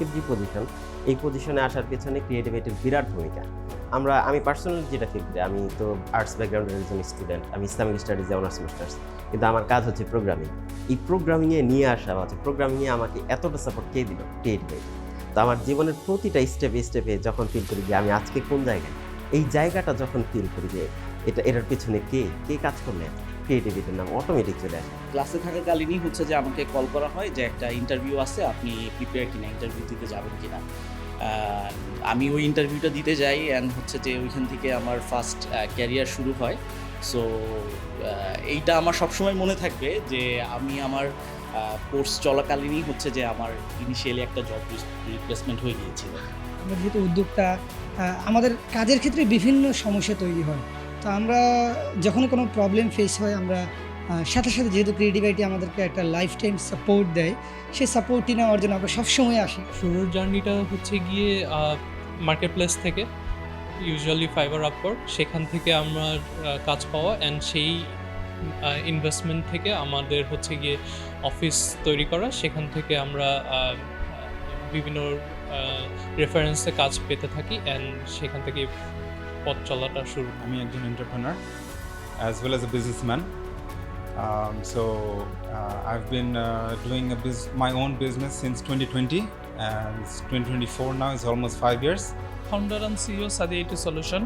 আজকের যে পজিশন এই পজিশনে আসার পেছনে ক্রিয়েটিভিটির বিরাট ভূমিকা। আমরা, আমি পার্সোনালি যেটা ফিল করি, আমি তো আর্টস ব্যাকগ্রাউন্ডের একজন স্টুডেন্ট আমি ইসলামিক স্টাডিজে অনার্স মাস্টার্স কিন্তু আমার কাজ হচ্ছে প্রোগ্রামিং এই প্রোগ্রামিংয়ে নিয়ে আসা হচ্ছে প্রোগ্রামিংয়ে আমাকে এতটা সাপোর্ট কে দিল? ক্রিয়েটিভিটি তো আমার জীবনের প্রতিটা স্টেপে স্টেপে যখন ফিল করি যে আমি আজকে কোন জায়গায়, এই জায়গাটা যখন ফিল করি যে এটা, এটার পিছনে কে কে কাজ করলে? ক্রিয়েটিভিটির নাম অটোমেটিক চলে আসে। ক্লাসে থাকাকালীনই হচ্ছে যে আমাকে কল করা হয় যে একটা ইন্টারভিউ আছে আপনি প্রিপেয়ার কিনা ইন্টারভিউ দিতে যাবেন কিনা। আমি ওই ইন্টারভিউটা দিতে যাই অ্যান্ড হচ্ছে যে ওইখান থেকে আমার ফার্স্ট ক্যারিয়ার শুরু হয়। সো এইটা আমার সবসময় মনে থাকবে যে আমি আমার কোর্স চলাকালীনই হচ্ছে যে আমার ইনিশিয়ালি একটা জব রিপ্লেসমেন্ট হয়ে গিয়েছিল। আমরা যেহেতু উদ্যোক্তা আমাদের কাজের ক্ষেত্রে বিভিন্ন সমস্যা তৈরি হয়। তো আমরা যখন কোনো প্রবলেম ফেস হয়, আমরা সাথে সাথে যেহেতু ক্রিয়েটিভিটি আমাদেরকে একটা লাইফ টাইম সাপোর্ট দেয়, সেই সাপোর্টটি নেওয়ার জন্য আমরা সবসময় আসি। শুরুর জার্নিটা হচ্ছে গিয়ে মার্কেট প্লেস থেকে ইউজুয়ালি ফাইবার আপওয়ার্ড সেখান থেকে আমার কাজ পাওয়া অ্যান্ড সেই ইনভেস্টমেন্ট থেকে আমাদের হচ্ছে গিয়ে অফিস তৈরি করা, সেখান থেকে আমরা বিভিন্ন রেফারেন্সে কাজ পেতে থাকি অ্যান্ড সেখান থেকে পথ চলাটা শুরু আমি একজন entrepreneur as well as a businessman. Um, so uh, I've been uh, doing a bus- my own business since 2020, and it's 2024 now. Almost five years. Founder and CEO Sadi IT solution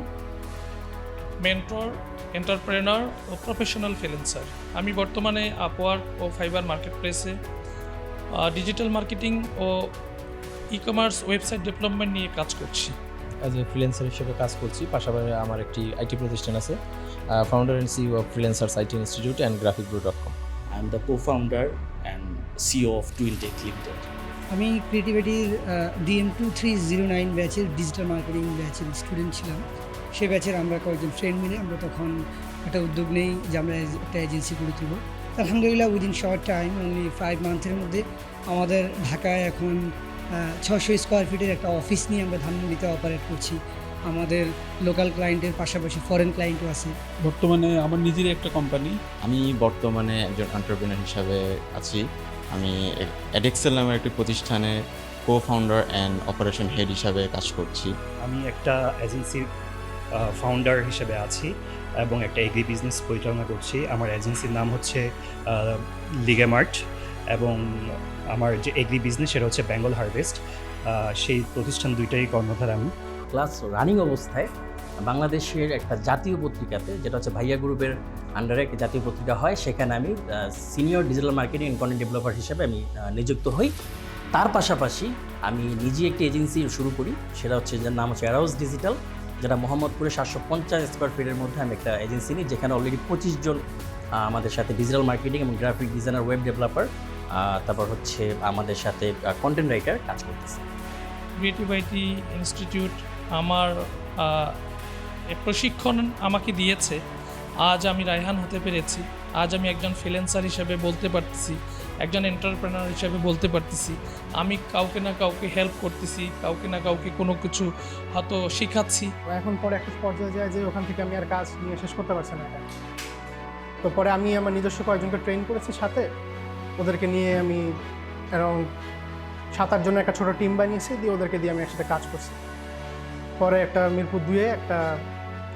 mentor entrepreneur O professional freelancer আমি বর্তমানে Upwork ও Fiverr market প্লেসে digital marketing ও e commerce website development নিয়ে কাজ করছি as a freelancer হিসেবে কাজ করছি। পাশাপাশি আমার একটি আইটি প্রতিষ্ঠান আছে founder and CEO of freelancers IT institute and graphic guru dot com I am the cofounder and CEO of Twin Tech Limited আমি ক্রিয়েটিভিটির DM two three zero nine ব্যাচের ডিজিটাল মার্কেটিং ব্যাচের স্টুডেন্ট ছিলাম। সে ব্যাচের আমরা কয়েকজন ফ্রেন্ড মিলে আমরা তখন একটা উদ্যোগ নেই যে আমরা একটা এজেন্সি গড়ে তুলব। আলহামদুলিল্লাহ within short time only five মান্থের মধ্যে আমাদের ঢাকায় এখন ছশো স্কোয়ার ফিটের একটা অফিস নিয়ে আমরা ধানমন্ডিতে অপারেট করছি। আমাদের লোকাল ক্লায়েন্টের পাশাপাশি ফরেন ক্লায়েন্টও আছে। বর্তমানে আমার নিজেরই একটা কোম্পানি আমি বর্তমানে একজন এন্টারপ্রেনার হিসাবে আছি। আমি অ্যাডেক্সেল নামের একটি প্রতিষ্ঠানে কো ফাউন্ডার অ্যান্ড অপারেশন হেড হিসাবে কাজ করছি। আমি একটা এজেন্সির ফাউন্ডার হিসেবে আছি এবং একটা এগ্রি বিজনেস পরিচালনা করছি। আমার এজেন্সির নাম হচ্ছে লিগেমার্ট এবং আমার যে এগ্রি বিজনেস সেটা হচ্ছে বেঙ্গল হারভেস্ট সেই প্রতিষ্ঠান দুইটাই কর্ণধার আমি। ক্লাস রানিং অবস্থায় বাংলাদেশের একটা জাতীয় পত্রিকাতে, যেটা হচ্ছে ভাইয়া গ্রুপের আন্ডারে একটা জাতীয় পত্রিকা হয়, সেখানে আমি senior digital marketing and content developer হিসেবে আমি নিযুক্ত হই। তার পাশাপাশি আমি নিজে একটি এজেন্সি শুরু করি, সেটা হচ্ছে যার নাম হচ্ছে অ্যারাউস ডিজিটাল যেটা মোহাম্মদপুরে সাতশো পঞ্চাশ স্কোয়ার ফিটের মধ্যে আমি একটা এজেন্সি নিই, যেখানে অলরেডি পঁচিশ জন আমাদের সাথে ডিজিটাল মার্কেটিং এবং গ্রাফিক ডিজাইনার ওয়েব ডেভেলপার তারপর হচ্ছে আমাদের সাথে কন্টেন্ট রাইটার কাজ করতেছে। ক্রিয়েটিভ আইটি ইনস্টিটিউট আমার প্রশিক্ষণ আমাকে দিয়েছে। আজ আমি রায়হান হতে পেরেছি। আজ আমি একজন ফ্রিল্যান্সার হিসেবে বলতে পারতেছি একজন এন্টারপ্রেনার হিসেবে বলতে পারতেছি। আমি কাউকে না কাউকে হেল্প করতেছি কাউকে না কাউকে কোনো কিছু হয়তো শেখাচ্ছি। এখন পরে একটা পর্যায়ে যায় যে ওখান থেকে আমি আর কাজ নিয়ে শেষ করতে পারছি না। তো পরে আমি আমার নিজস্ব কয়েকজনকে ট্রেন করেছি সাথে। ওদেরকে নিয়ে আমি অ্যারাউন্ড সাত আট জনের একটা ছোটো টিম বানিয়েছি দিয়ে ওদেরকে দিয়ে আমি একসাথে কাজ করছি। পরে একটা মিরপুর দুয়ে একটা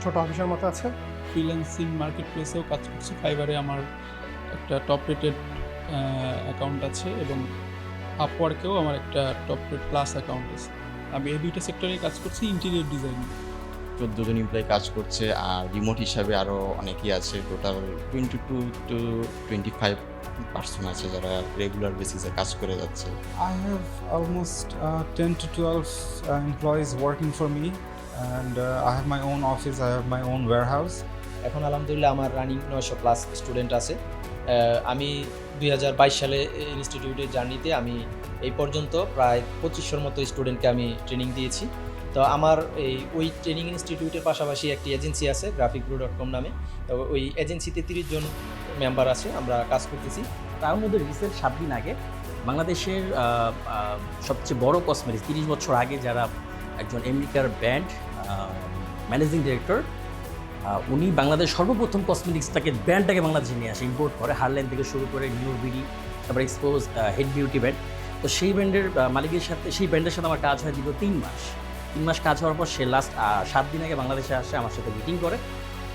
ছোট অফিসের মতো আছে। ফ্রিল্যান্সিং মার্কেট প্লেসেও কাজ করছি। ফাইবারে আমার একটা টপ রেটেড অ্যাকাউন্ট আছে এবং আপওয়ার্কেও আমার একটা টপ রেট প্লাস অ্যাকাউন্ট আছে। আমি এই দুইটা সেক্টরে কাজ করছি ইন্টেরিয়র ডিজাইন চোদ্দ জন এমপ্লয় কাজ করছে আর রিমোট হিসাবে আরও অনেকেই আছে। Total twenty two to twenty five person আছে যারা রেগুলার বেসিসে কাজ করে যাচ্ছে। I have almost uh, 10 to 12 uh, employees working for me, and uh, I have my own office. I have my এখন আলহামদুলিল্লাহ আমার রানিং নয়শো প্লাস স্টুডেন্ট আছে। আমি দুই হাজার বাইশ সালে ইনস্টিটিউটের জার্নিতে আমি এই পর্যন্ত প্রায় পঁচিশশোর মতো স্টুডেন্টকে আমি ট্রেনিং দিয়েছি। তো আমার এই ওই ট্রেনিং ইনস্টিটিউটের পাশাপাশি একটি এজেন্সি আছে গ্রাফিক গ্রু ডট কম নামে। তো ওই এজেন্সিতে তিরিশ জন মেম্বার আছে, আমরা কাজ করতেছি। তার মধ্যে রিসেন্ট সাত দিন আগে বাংলাদেশের সবচেয়ে বড় কসমেটিক্স তিরিশ বছর আগে যারা একজন আমেরিকার ব্র্যান্ড ম্যানেজিং ডিরেক্টর উনি বাংলাদেশ সর্বপ্রথম কসমেটিক্সটাকে ব্র্যান্ডটাকে বাংলাদেশে নিয়ে আসে ইম্পোর্ট করে হারল্যান্ড থেকে শুরু করে নিউ বিডি তারপরে এক্সপোজ হেড বিউটি ব্র্যান্ড তো সেই ব্র্যান্ডের মালিকের সাথে, সেই ব্র্যান্ডের সাথে আমার কাজ হয় দীর্ঘ তিন মাস। তিন মাস কাজ হওয়ার পর সে লাস্ট সাত দিন আগে বাংলাদেশে আসে, আমার সাথে মিটিং করে।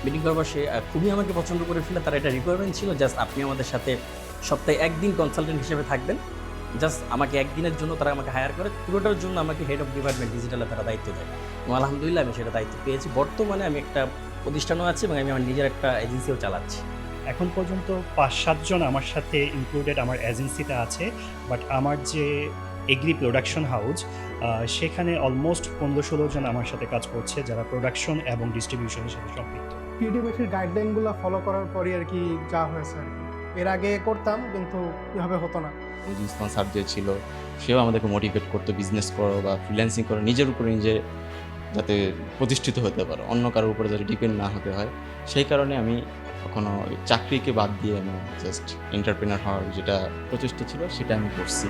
মিটিং করার পর সে খুবই আমাকে পছন্দ করে ফেলে, তার একটা রিকোয়ারমেন্ট ছিল জাস্ট আপনি আমাদের সাথে সপ্তাহে একদিন কনসালটেন্ট হিসেবে থাকবেন। জাস্ট আমাকে একদিনের জন্য তারা আমাকে হায়ার করে, পুরোটার জন্য আমাকে হেড অফ ডিপার্টমেন্ট ডিজিটালে তারা দায়িত্ব দেয়। এবং আলহামদুলিল্লাহ আমি সেটা দায়িত্ব পেয়েছি। বর্তমানে আমি একটা প্রতিষ্ঠানও আছে এবং আমি আমার নিজের একটা এজেন্সিও চালাচ্ছি। এখন পর্যন্ত পাঁচ সাতজন আমার সাথে ইনক্লুডেড আমার এজেন্সিতে আছে বাট আমার যে এগ্রি প্রোডাকশন হাউস সেখানে অলমোস্ট পনেরো, ষোলো জন আমার সাথে কাজ করছে, যারা প্রোডাকশন এবং ডিস্ট্রিবিউশনের সাথে সম্পৃক্ত। ক্রিয়েটিভিটির গাইডলাইনগুলো ফলো করার পরই আর কি যা হয়েছে এর আগে করতাম, কিন্তু এভাবে হতো না। উসমান স্যার যে ছিল, সেও আমাদেরকে মোটিভেট করতো বিজনেস করো বা ফ্রিল্যান্সিং করো, নিজের উপরে নিজে যাতে প্রতিষ্ঠিত হতে পারো। অন্য কারোর উপরে যাতে ডিপেন্ড না হতে হয়। সেই কারণে আমি কখনো চাকরিকে বাদ দিয়ে আমি জাস্ট এন্টারপ্রেনার হওয়ার যেটা প্রচেষ্টা ছিল, সেটা আমি করছি।